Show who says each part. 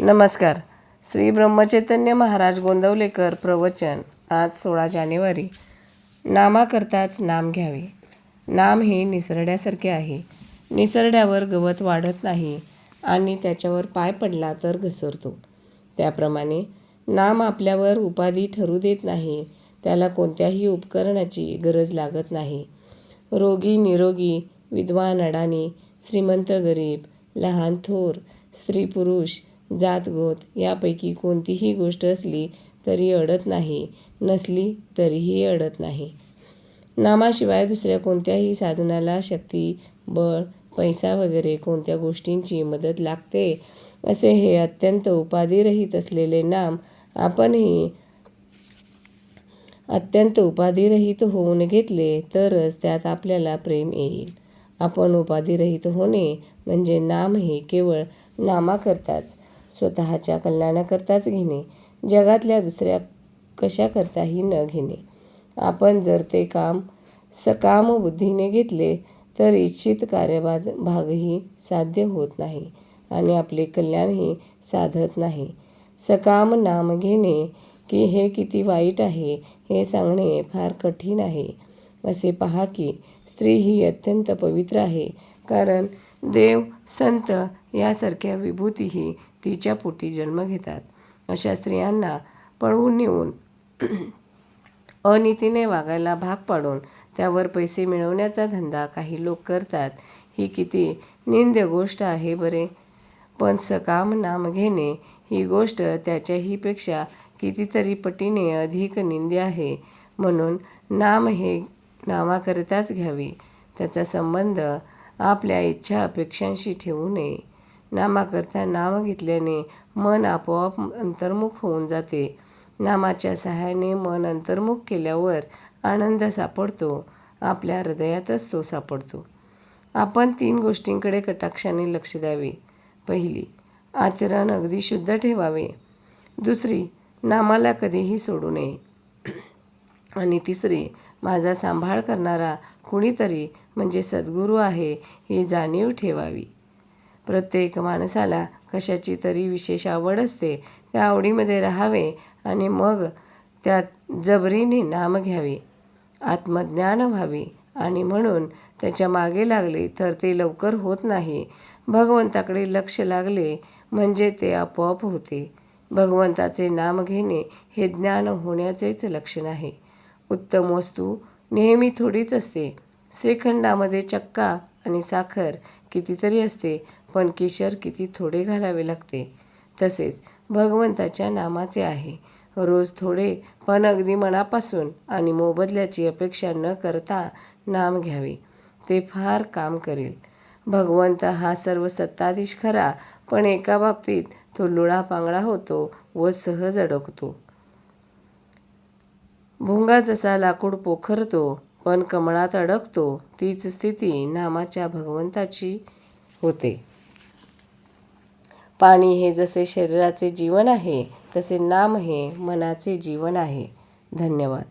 Speaker 1: नमस्कार. श्री ब्रह्मचैतन्य महाराज गोंदवलेकर प्रवचन आज सोळा जानेवारी. नामाकरताच नाम घ्यावे. नाम हे निसरड्यासारखे आहे. निसरड्यावर गवत वाढत नाही आणि त्याच्यावर पाय पडला तर घसरतो. त्याप्रमाणे नाम आपल्यावर उपाधी ठरू देत नाही. त्याला कोणत्याही उपकरणाची गरज लागत नाही. रोगी निरोगी विद्वान अडाणी श्रीमंत गरीब लहान थोर स्त्री पुरुष जात गोत यापैकी कोणतीही गोष्ट असली तरी अडत नाही नसली तरीही अडत नाही. नामाशिवाय दुसऱ्या कोणत्याही साधनाला शक्ती बळ पैसा वगैरे कोणत्या गोष्टींची मदत लागते असे हे अत्यंत उपाधिरहित असलेले नाम आपणही अत्यंत उपाधिरहित होऊन घेतले तरच त्यात आपल्याला प्रेम येईल. आपण उपाधिरहित होणे म्हणजे नाम हे केवळ नामाकरताच स्वतःच्या कल्याणाकरताच घेणे जगातल्या दुसऱ्या कशाकरताही न घेणे. आपण जर ते काम सकाम बुद्धीने घेतले तर इच्छित कार्यभाग भागही साध्य होत नाही आणि आपले कल्याणही साधत नाही. सकाम नाम घेणे की हे किती वाईट आहे हे सांगणे फार कठीण आहे. असे पहा की स्त्री ही अत्यंत पवित्र आहे कारण देव संत यासारख्या विभूतीही तिच्या पोटी जन्म घेतात. अशा स्त्रियांना पळवून नेऊन अनितीने वागायला भाग पाडून त्यावर पैसे मिळवण्याचा धंदा काही लोक करतात. ही किती निंद्य गोष्ट आहे बरे? पण सकाम नाम घेणे ही गोष्ट त्याच्याहीपेक्षा कितीतरी पटीने अधिक निंद्य आहे. म्हणून नाम हे नामाकरिताच घ्यावी. त्याचा संबंध आपल्या इच्छा अपेक्षांशी ठेवू नये. नामाकरता नाम घेतल्याने मन आपोआप अंतर्मुख होऊन जाते. नामाच्या सहाय्याने मन अंतर्मुख केल्यावर आनंद सापडतो. आपल्या हृदयातच तो सापडतो. आपण तीन गोष्टींकडे कटाक्षाने लक्ष द्यावे. पहिली आचरण अगदी शुद्ध ठेवावे. दुसरी नामाला कधीही सोडू नये. आणि तिसरी माझा सांभाळ करणारा कुणीतरी म्हणजे सद्गुरू आहे ही जाणीव ठेवावी. प्रत्येक माणसाला कशाची तरी विशेष आवड असते त्या आवडीमध्ये राहावे आणि मग त्यात जबरीने नाम घ्यावे आत्मज्ञान व्हावे आणि म्हणून त्याच्यामागे लागले तर ते लवकर होत नाही. भगवंताकडे लक्ष लागले म्हणजे ते आपोआप होते. भगवंताचे नाम घेणे हे ज्ञान होण्याचेच लक्षण आहे. उत्तम वस्तू नेहमी थोडीच असते. श्रीखंडामध्ये चक्का आणि साखर कितीतरी असते पण केशर किती थोडे घालावे लागते. तसेच भगवंताच्या नामाचे आहे. रोज थोडे पण अगदी मनापासून आणि मोबदल्याची अपेक्षा न करता नाम घ्यावे. ते फार काम करेल. भगवंत हा सर्व सत्ताधीश खरा पण एका बाबतीत तो लुळापांगळा होतो व सहज अडकतो. भुंगा जसा लाकूड पोखरतो पण कमळात अडकतो तीच स्थिती नामाच्या भगवंताची होते. पाणी हे जसे शरीराचे जीवन आहे तसे नाम हे मनाचे जीवन आहे. धन्यवाद.